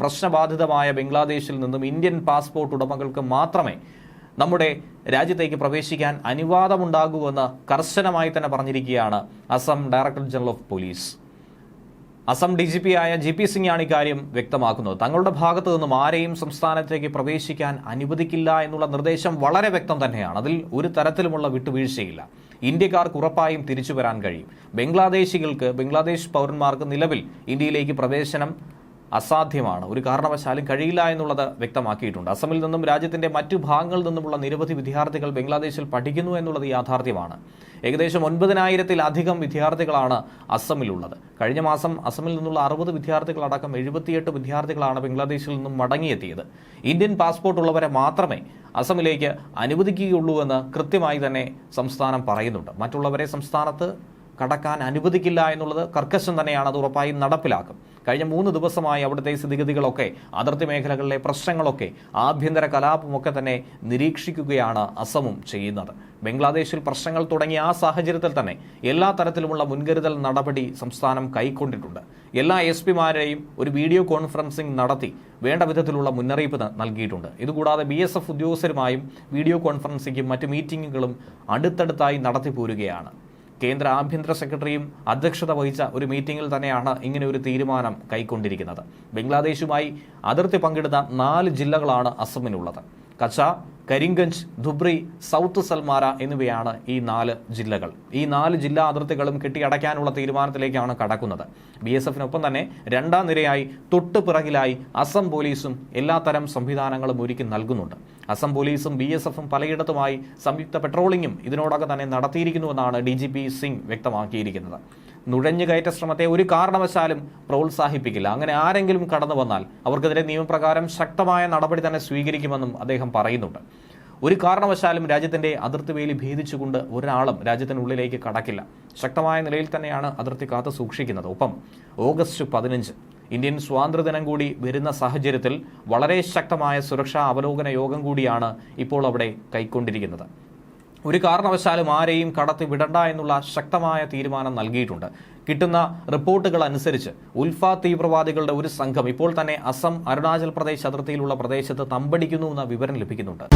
പ്രശ്നബാധിതമായ ബംഗ്ലാദേശിൽ നിന്നും Indian passport ഉടമകൾക്ക് മാത്രമേ നമ്മുടെ രാജ്യത്തേക്ക് പ്രവേശിക്കാൻ അനുവാദമുണ്ടാകൂവെന്ന് കർശനമായി തന്നെ പറഞ്ഞിരിക്കുകയാണ് Assam director general of police. Assam D G P ആയ ജി പി സിംഗാണ് ഇക്കാര്യം വ്യക്തമാക്കുന്നത്. തങ്ങളുടെ ഭാഗത്തു നിന്നും ആരെയും സംസ്ഥാനത്തേക്ക് പ്രവേശിക്കാൻ അനുവദിക്കില്ല എന്നുള്ള നിർദ്ദേശം വളരെ വ്യക്തം തന്നെയാണ്. അതിൽ ഒരു തരത്തിലുമുള്ള വിട്ടുവീഴ്ചയില്ല. ഇന്ത്യക്കാർക്ക് ഉറപ്പായും തിരിച്ചു വരാൻ കഴിയും. ബംഗ്ലാദേശികൾക്ക് ബംഗ്ലാദേശ് പൗരന്മാർക്ക് നിലവിൽ ഇന്ത്യയിലേക്ക് പ്രവേശനം അസാധ്യമാണ്. ഒരു കാരണവശാലും കഴിയില്ല എന്നുള്ളത് വ്യക്തമാക്കിയിട്ടുണ്ട്. അസമിൽ നിന്നും രാജ്യത്തിന്റെ മറ്റു ഭാഗങ്ങളിൽ നിന്നുമുള്ള നിരവധി വിദ്യാർത്ഥികൾ ബംഗ്ലാദേശിൽ പഠിക്കുന്നു എന്നുള്ളത് യാഥാർത്ഥ്യമാണ്. ഏകദേശം ഒൻപതിനായിരത്തിലധികം വിദ്യാർത്ഥികളാണ് അസമിലുള്ളത്. കഴിഞ്ഞ മാസം അസമിൽ നിന്നുള്ള അറുപത് വിദ്യാർത്ഥികളടക്കം എഴുപത്തിയെട്ട് വിദ്യാർത്ഥികളാണ് ബംഗ്ലാദേശിൽ നിന്നും മടങ്ങിയെത്തിയത്. ഇന്ത്യൻ പാസ്പോർട്ട് ഉള്ളവരെ മാത്രമേ അസമിലേക്ക് അനുവദിക്കുകയുള്ളൂ എന്ന് കൃത്യമായി തന്നെ സംസ്ഥാനം പറയുന്നുണ്ട്. മറ്റുള്ളവരെ സംസ്ഥാനത്ത് കടക്കാൻ അനുവദിക്കില്ല എന്നുള്ളത് കർക്കശം തന്നെയാണ് അത് ഉറപ്പായും നടപ്പിലാക്കും. കഴിഞ്ഞ മൂന്ന് ദിവസമായി അവിടുത്തെ സ്ഥിതിഗതികളൊക്കെ അതിർത്തി മേഖലകളിലെ പ്രശ്നങ്ങളൊക്കെ ആഭ്യന്തര കലാപമൊക്കെ തന്നെ നിരീക്ഷിക്കുകയാണ് അസമും ചെയ്യുന്നത്. ബംഗ്ലാദേശിൽ പ്രശ്നങ്ങൾ തുടങ്ങിയ ആ സാഹചര്യത്തിൽ തന്നെ എല്ലാ തരത്തിലുമുള്ള മുൻകരുതൽ നടപടി സംസ്ഥാനം കൈക്കൊണ്ടിട്ടുണ്ട്. എല്ലാ എസ് പിമാരെയും ഒരു വീഡിയോ കോൺഫറൻസിംഗ് നടത്തി വേണ്ട വിധത്തിലുള്ള മുന്നറിയിപ്പ് നൽകിയിട്ടുണ്ട്. ഇതുകൂടാതെ ബി എസ് എഫ് ഉദ്യോഗസ്ഥരുമായും വീഡിയോ കോൺഫറൻസിംഗും മറ്റ് മീറ്റിംഗുകളും അടുത്തടുത്തായി നടത്തിപ്പോരുകയാണ്. കേന്ദ്ര ആഭ്യന്തര സെക്രട്ടറിയും അധ്യക്ഷത വഹിച്ച ഒരു മീറ്റിംഗിൽ തന്നെയാണ് ഇങ്ങനെ ഒരു തീരുമാനം കൈക്കൊണ്ടിരിക്കുന്നത്. ബംഗ്ലാദേശുമായി അതിർത്തി പങ്കിടുന്ന നാല് ജില്ലകളാണ് അസമിനുള്ളത്. കച്ച കരിംഗഞ്ച് ധുബ്രി സൗത്ത് സൽമാര എന്നിവയാണ് ഈ നാല് ജില്ലകൾ. ഈ നാല് ജില്ലാ അതിർത്തികളും കെട്ടിയടയ്ക്കാനുള്ള തീരുമാനത്തിലേക്കാണ് കടക്കുന്നത്. ബി എസ് എഫിനൊപ്പം തന്നെ രണ്ടാം നിരയായി തൊട്ടു പിറകിലായി അസം പോലീസും എല്ലാത്തരം സംവിധാനങ്ങളും ഒരുക്കി നൽകുന്നുണ്ട്. അസം പോലീസും ബി എസ് എഫും പലയിടത്തുമായി സംയുക്ത പെട്രോളിംഗും ഇതിനോടൊക്കെ തന്നെ നടത്തിയിരിക്കുന്നുവെന്നാണ് ഡി ജി പി സിംഗ് വ്യക്തമാക്കിയിരിക്കുന്നത്. നുഴഞ്ഞുകയറ്റ ശ്രമത്തെ ഒരു കാരണവശാലും പ്രോത്സാഹിപ്പിക്കില്ല. അങ്ങനെ ആരെങ്കിലും കടന്നു വന്നാൽ അവർക്കെതിരെ നിയമപ്രകാരം ശക്തമായ നടപടി തന്നെ സ്വീകരിക്കുമെന്നും അദ്ദേഹം പറയുന്നുണ്ട്. ഒരു കാരണവശാലും രാജ്യത്തിന്റെ അതിർത്തി വേലി ഭേദിച്ചുകൊണ്ട് ഒരാളും രാജ്യത്തിനുള്ളിലേക്ക് കടക്കില്ല. ശക്തമായ നിലയിൽ തന്നെയാണ് അതിർത്തി കാത്തു സൂക്ഷിക്കുന്നത്. ഒപ്പം ഓഗസ്റ്റ് പതിനഞ്ച് ഇന്ത്യൻ സ്വാതന്ത്ര്യദിനം കൂടി വരുന്ന സാഹചര്യത്തിൽ വളരെ ശക്തമായ സുരക്ഷാ അവലോകന യോഗം കൂടിയാണ് ഇപ്പോൾ അവിടെ കൈക്കൊണ്ടിരിക്കുന്നത്. ഒരു കാരണവശാലും ആരെയും കടത്തി വിടണ്ട എന്നുള്ള ശക്തമായ തീരുമാനം നൽകിയിട്ടുണ്ട്. കിട്ടുന്ന റിപ്പോർട്ടുകൾ അനുസരിച്ച് ഉൽഫ തീവ്രവാദികളുടെ ഒരു സംഘം ഇപ്പോൾ തന്നെ അസം അരുണാചൽ പ്രദേശ് അതിർത്തിയിലുള്ള പ്രദേശത്ത് തമ്പടിക്കുന്നു എന്ന വിവരം ലഭിക്കുന്നുണ്ട്.